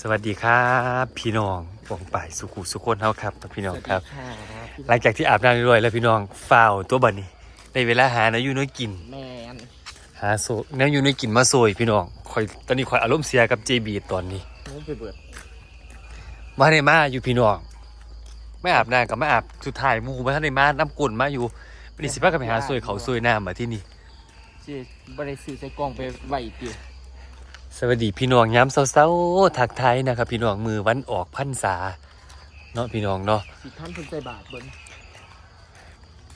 สวัสดีครับพี่น้องปองป่ายสุขุสุขคนเฮาครับพี่น้องครับ หลังจากที่อาบน้ำเรียบร้อยแล้วพี่น้องฝ้าวตัวบัดนี้ในเวลาหาแนวอยู่น้อยกินแมนหาโซแนวอยู่น้อยกินมาโซยพี่น้องคอยตอนนี้คอยอารมณ์เสียกับ JB ตอนนี้นู้นไปเบิดมาในมาอยู่พี่น้องไม่อาบน้ำกับไม่อาบสุดท้ายหมูมาท่านในมาน้ำกุ่นมาอยู่วันนี้สิพากันไปหาซวยเขาซวยน้ำมาที่นี่สิบริสุทธิ์ใส่กล่องไปไหวติ สวัสดีพี่น้องย้ำเศร้าๆทักทายนะครับพี่น้องมือวันออกพรรษาเนาะพี่น้องเนาะสิท่านเพิ่นใส่บาทเบิ่ง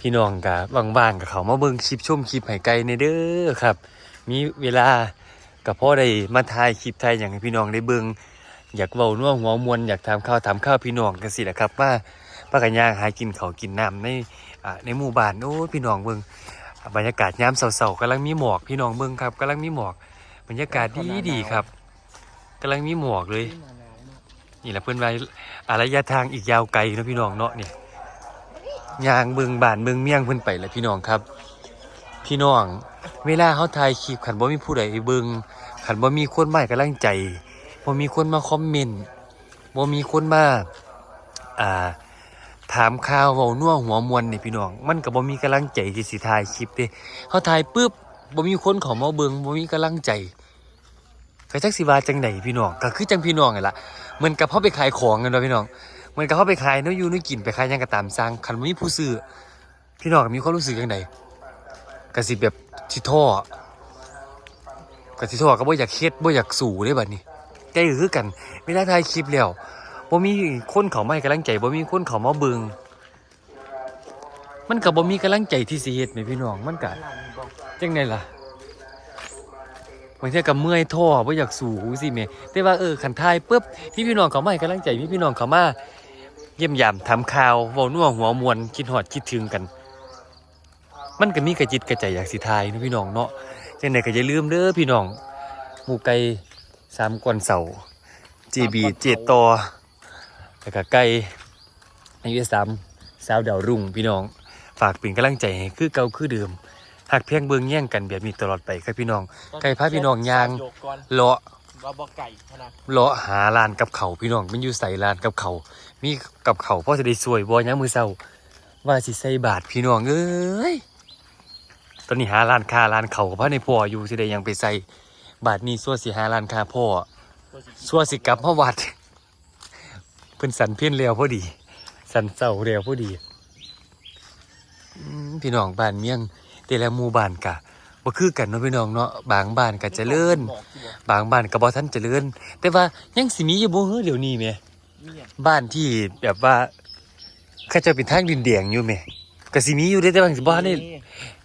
พี่น้องกะว่างๆกับเขามาเบิ่งคลิปชมคลิปไห้ไก่ในเด้อครับ มีเวลากับพ่อได้มาถ่ายคลิปไทยอย่างให้พี่น้องได้เบิ่งอยากเว้าน่วหัวมวนอยากถามข้าวถามข้าวพี่น้องกันสิแหละครับว่าป้ากันย่างหากินเขาวกินน้ำในอ่าในหมู่บ้านโอ้ยพี่น้องเบิ่งบรรยากาศยามเสาๆกำลังมีหมอกพี่น้องเบิ่งครับกำลังมีหมอก บรรยากาศดีดีๆครับกำลังมีหมอกเลยหนาวๆเนาะนี่แหละเพื่อนไว้อาระยะทางอีกยาวไกลเนาะพี่น้องเนาะเนี่ยยางเบิงบานเบิงเมี่ยงเพื่อนไปแหละพี่น้องครับ พี่น้องเวลาเขาถ่ายคลิปขันบ่มีผู้ใดเบิงขันบ่มีคนมาให้กำลังใจบ่มีคนมาคอมเมนต์บ่มีคนมาอ่าถามข่าวเว้านัวหัวมวนนี่พี่น้อง มันก็บ่มีกำลังใจที่สิถ่ายคลิปเด้เขาถ่ายปุ๊บบ่มีคนเข้ามาเบิงบ่มีกำลังใจ ก็จักสิว่าจังไดพี่น้องก็คือจังพี่น้องนี่ล่ะเหมือนกับเขาไปขายของกันเนาะพี่น้องเหมือนกับเขาไปขายน้อยูเนื้อกินไปขายยังก็ตามสร้างคันบมีผู้ซื้อพี่น้องมีความรู้สึกยังไงกระสิแบบสิท่อกระสิท่อก็บ่อยากเฮ็ดบ่อยากสู่ได้บัดนี้ใจคือกันเวลาถ่ายคลิปแล้วบ่มีคนเขามาให้กำลังใจบ่มีคนเขามาเบิงมันก็บ่มีกำลังใจที่สิเฮ็ดแหมพี่น้องมันก็หลังบจังไดล่ะ บางทีก็เมื่อยท้อบ่อยากสู้สิแม่แต่ว่าเออคันทายปุ๊บพี่พี่น้องเขามาให้กำลังใจพี่พี่น้องเขามาเยี่ยมยามทำข่าวเว้านัวหัวมวนคิดฮอดคิดถึงกัน มันก็มีกระจิตกระใจอยากสิทายนะพี่น้องเนาะจังไดก็อย่าลืมเด้อพี่น้องหมู่ไก่สามกวนเสา GB เจดตอแล้วก็ไก่อายุสามสาวดาวรุ่งพี่น้อง ฝากเป็นกำลังใจให้คือเก่าคือเดิม หักเพียงเบิงแย่งกันแบบนี้ตลอดไปครับพี่น้องไก่พาพี่น้องย่างโยกก่อนเลาะว่าบ่ไก่พะนะเลาะหาลานกับเขาวพี่น้องมันอยู่ใส่ลานกับเขาวมีกับเขาวพ่อจะได้สวยบ่ยังมือเศร้าว่าสิใส่บาทพี่น้องเอ้ยตอนนี้หาร้านค้าร้านเขากับพ่อในพ่ออยู่สิได้ยังไปใส่บาทนี้ส่วนสิหาร้านค้าพ่อตัวสิส่วนสิกลับมาวัดเพิ่นสันเพี้ยนเร็วพอดี สันเศร้าเร็วพอดีอืมพี่น้องบ้านเมียง แต่ละหมู่บ้านกะบ่คือกันเนาะพี่น้องเนาะบางบ้านก็เจริญบอกสิบ่บางบ้านก็บ่ทันเจริญแต่ว่ายังสิมีอยู่บ่เฮ้อเดี๋ยวนี้แหมเมียบ้านที่แบบว่าเขาเจะเป็นทางดินแดงอยู่แหมก็สิมีอยู่เด้แต่ว่าสิบ่ทันได้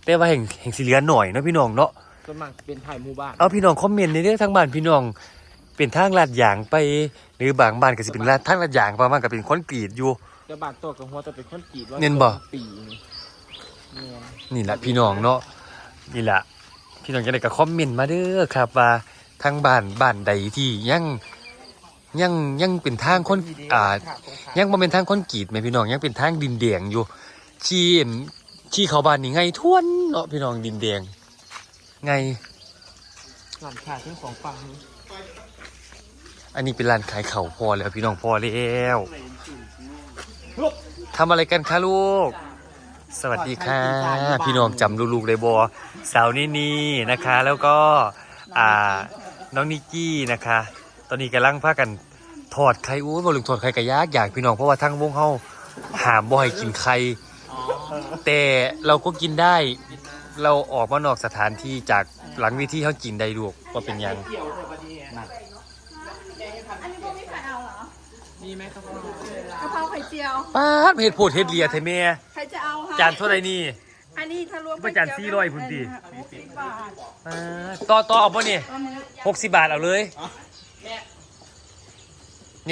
แต่ว่าแห่งแห่งสิเหลือหน่อยเนาะพี่น้องเนาะส่วนมากเป็นถ่ายหมู่บ้านเอาพี่น้องคอมเมนต์ในเรื่องทางบ้านพี่น้อง เป็นทางลาดยางไปหรือบางบ้านก็สิเป็นลาดทางลาดยางประมาณก็เป็นคอนกรีตอยู่แต่บ้านตัวกับหัวแต่เป็นคนกรีดว่าเน้นบ่ปี นี่เมียนี่แหละพี่น้องเนาะนี่แหละพี่น้องจะได้ก็คอมเมนต์มาเด้อครับว่าทางบ้านบ้านใดที่ยังยังยังเป็นทางคนอ่ายังบ่เป็นทางคอนกรีตไหมพี่น้องยังเป็นทางดินแดงอยู่ชี้เห็นชี้เขาบ้านนี่ไงทวนเนาะพี่น้องดินแดง ไงหลานขาดทั้งสองฝั่งนี่อันนี้เป็นร้านขายเข่าวพอแล้วพี่น้องพอแล้วทำอะไรกันคะลูก สวัสดีค่ะ พี่น้องจำลูกๆเลยบอสาวนี่นี่นะคะ แล้วก็อ่าน้องนิกกี้นะคะ ตอนนี้กำลังพากันถอดไข่อู้บอลุงถอดไข่กระยากอยากพี่น้องเพราะว่าทั้งวงเฮาหามบ่ให้กินไข่อ๋อแต่เราก็กินได้ เราออกมานอกสถานที่จากหลังวิธีเขากินได้ลูกว่าเป็นหยังเกี่ยวเลยบัดนี้น่ะอันนี้พวกพี่ใครเอาเหรอมีไหมครับพ่อกะเพราไข่เจียวป้าดเห็ดโพดเห็ดเลียเทเมียใคร จะเอาคะจานเท่าไรนี่ อันนี้ถ้ารวมว่าจานสี่ร้อยพุ่นดิหกสิบบาทป้าดต่อต่อเอาป่ะนี่อันนี้หกสิบบาทเอาเลย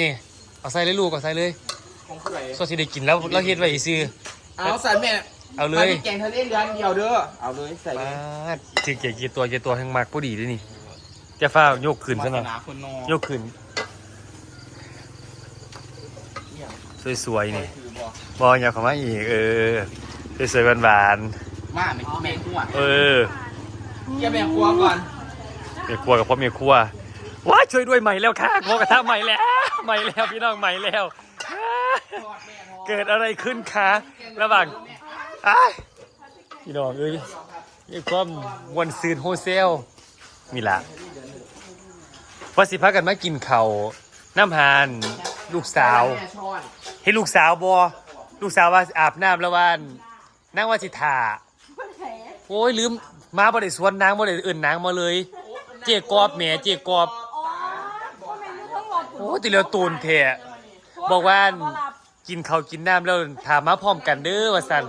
นี่ เอาใส่เลยลูกเอาใส่เลยของผู้ใดสดสิได้กินแล้วเราเฮ็ดไว้ซื้อ เอาใส่แม่เอาเลยแกงทะเลเดือนเดียวเด้อ เอาเลยใส่เลป้ายดถึงเกี่ยวกี่ตัวกี่ตัวแห่งมากพอดีด้วยนี่จะฟ้าวยกขึ้นซะหน่อยวาสาคนนองยกขึ้น สวยๆนี่ถือบ่บอลอยากเข้ามาอีกเออสวยๆหวานมาแม่แม่ครัวๆเออเกี่ยแม่ครัวก่อนเมียครัวกับพ่อเมียครัวว้ายช่วยด้วยใหม่แล้วค่ะโมกระทะใหม่แล้วใหม่แล้วพี่น้องใหม่แล้ว เกิดอะไรขึ้นคะระหว่างอ้ายพี่น้องเอ้ยมีความมวนซืนโฮเซลนี่ล่ะว่าสิพากันมากินเขาวน้ำหานลูกสาวแม่ช้อน เห็นลูกสาวบอลูกสาวว่าอาบน้ำแล้ววันนั่งว่าสิทาโอ้ยลืมมาบ่ได้สวนนางบ่ได้เอื่นนางมาเลย เจ๊กอบแหม่เจ๊กอบอ๋อโอ้ยติเหลียวตูนแท้บอกว่านกินข้าวกินน้ำแล้วถามมาพร้อมกันเด้อว่าซั่น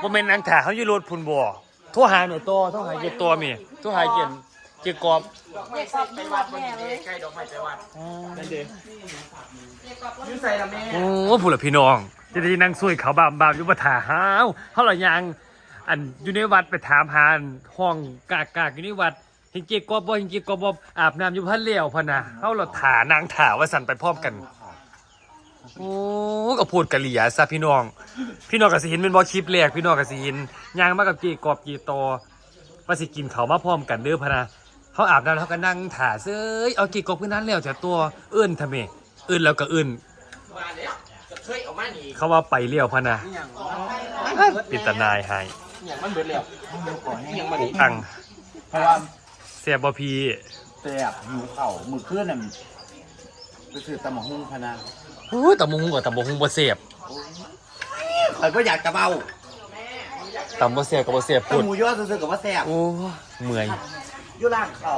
บ่แม่นนางถาเขาอยู่รถพุ่นบ่โทรหาแม่ต่อโทรหาเจ๊ตัวแม่โทรหาเจ๊ เจ๊กอบเด็กกับดูวัดแม่เลยใกล้ดอกไม้ไปวัดนั่นเด้ยืดใส่ละแม่โอ้ผู้ละพี่น้องจะได้นั่งซวยเขาบามบามอยู่บ่ท่าหาวเฮาละยังอันอยู่ในวัดไปถามหาอันห้องกากากอยู่ในวัดเห็นเจ๊กอบบ่เห็นเจ๊กอบบ่อาบน้ำอยู่พันเลี้ยวพะนะเฮาละถานางถาว่าสั่นไปพร้อมกันโอ้ก็พูดกะเหลี่ยซะพี่น้อง พี่น้องก็สิเห็นเป็นบ่คลิปแรกพี่น้องก็สิเห็นย่างมากับเจ๊กอบเจ๊ตอว่าสิกินเขาวมาพร้อมกันเด้อพะนะ เขาอาบน้ำแล้วเขาก็นั่งถ่าเซ้ยเอาเจ๊กอบขึ้นนั้นแล้วแต่ตัวเอื้นทำไมเอื้นแล้วก็เอื้นมาแล้วจะเคยออกมาหนีเขาว่าไปเลี้ยวพะนะปิดตานายให้อย่างมันเบิดแล้วอย่างมันอังเพราะว่าเสียบอพีแสบหิวเข่ามือเคลื่อนน่ะไปซื้อตำมะฮุ่งพะนะโอ้ยตำบงกับตำบงบ่เสียบข่อยก็อยากจะเบาตำบ่เสียบกับบ่เสียบแต่พูดหมูยอดซื้อๆกับว่าแสบโอ้เมื่อย อยู่ล่างเข่า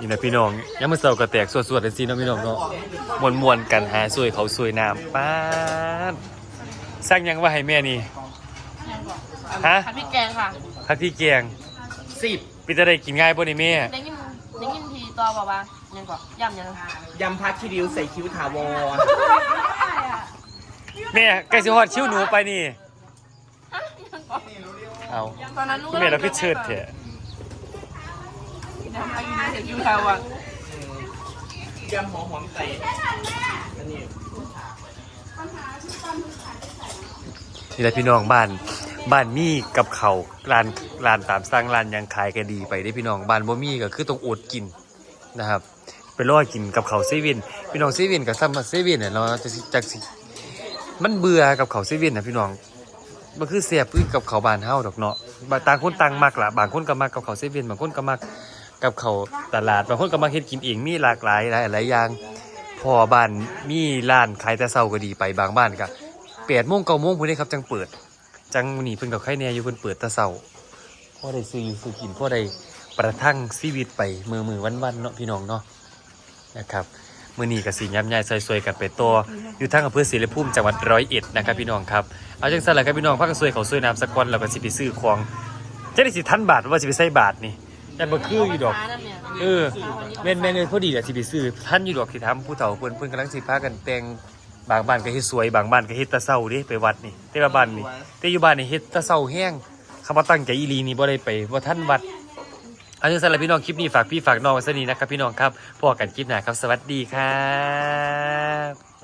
นี่นะพี่น้องยังมาเสิร์ฟกระแตกสวดๆกันสิเนาะพี่น้องเนาะมวนๆกันหาสวยเขาสวยน้ำป้าดสร้างหยังว่าให้แม่นี่ ฮะ ผัดพริกแกงค่ะพักที่แกงสิบปิจะได้กินง่ายบ่นี่แม่ ได้ยินได้ยินทีตัวบอกว่ายังก่อนย่ำยังยำพักคิริวใส่คิ้วถาวรแม่ใกล้สิฮอดชิวหนูไปนี่เอาตอนนั้นลูกแม่เราพิดเชิดเถอะ ยังอายุเด็กอยู่แล้วอะยำหอมหอมใส่อันนี้นี่แหละพี่น้องบ้าน บ้านมีกับเขาร้านร้านตามสร้างร้านยังขายก็ดีไปได้พี่น้องบ้านบ่มีก็คือต้องอดกินนะครับไปรอกินกับเขาเซเว่นพี่น้องเซเว่นกับซัมมาเซเว่นเนี่ยเราจะจักสิมันเบื่อกับเขาเซเว่นนะพี่น้องมันคือเสียบคือกับเขาบ้านเฮาดอกเนาะบางต่างคนต่างมักล่ะบางคนก็มักกับเขาเซเว่นบางคนก็มัก กับเขาตลาดบางคนก็มักเฮ็ดกินเองมีหลากหลายหลายหลายอย่างพอบ้านมีร้านขายแต่เช้าก็ดีไปบางบ้านก็แปดโมงเก้าโมงพุ่นเด้ครับจังเปิด จังนี้เพิ่นก็ใครแน่อยู่เพิ่นเปิดแต่เช้าพอได้ซื้ออยู่ซื้อกินพอได้ประทังชีวิตไปมือมือวันๆเนาะพี่น้องเนาะนะครับมือนี้กับสีย้ำยายซอยๆกันไปตัวอยู่ทั้งอำเภอศรีละพุ่มจังหวัดร้อยเอ็ดนะครับพี่น้องครับเอาจังสั่นแหละครับพี่น้องพักกันซวยเขาซวยน้ำสักวันแล้วก็สิไปซื้อของจะได้สิทันบาทว่าสิไปใส่บาทนี่ ยันบ่คืออยู่ดอก เออแม่นแม่นเลยพอดีแหละสิไปซื้อท่านอยู่ดอกสิทำผู้เฒ่าเพิ่นเพิ่นกำลังสิพากันแต่งบางบ้านก็เฮ็ดสวยบางบ้านก็เฮ็ดแตะเศร้าเดิไปวัดนี่แต่ว่าบ้านนี่แต่อยู่บ้านนี่เฮ็ดแตะเศร้าแห้งคำว่าตั้งใจอีหลีนี่บ่ได้ไปบ่ทันวัดเอาจารย์สำหรับพี่น้องคลิปนี้ฝากพี่ฝากน้องไว้สนีนะครับพี่น้องครับพอกันคลิปหน้าครับสวัสดีครับ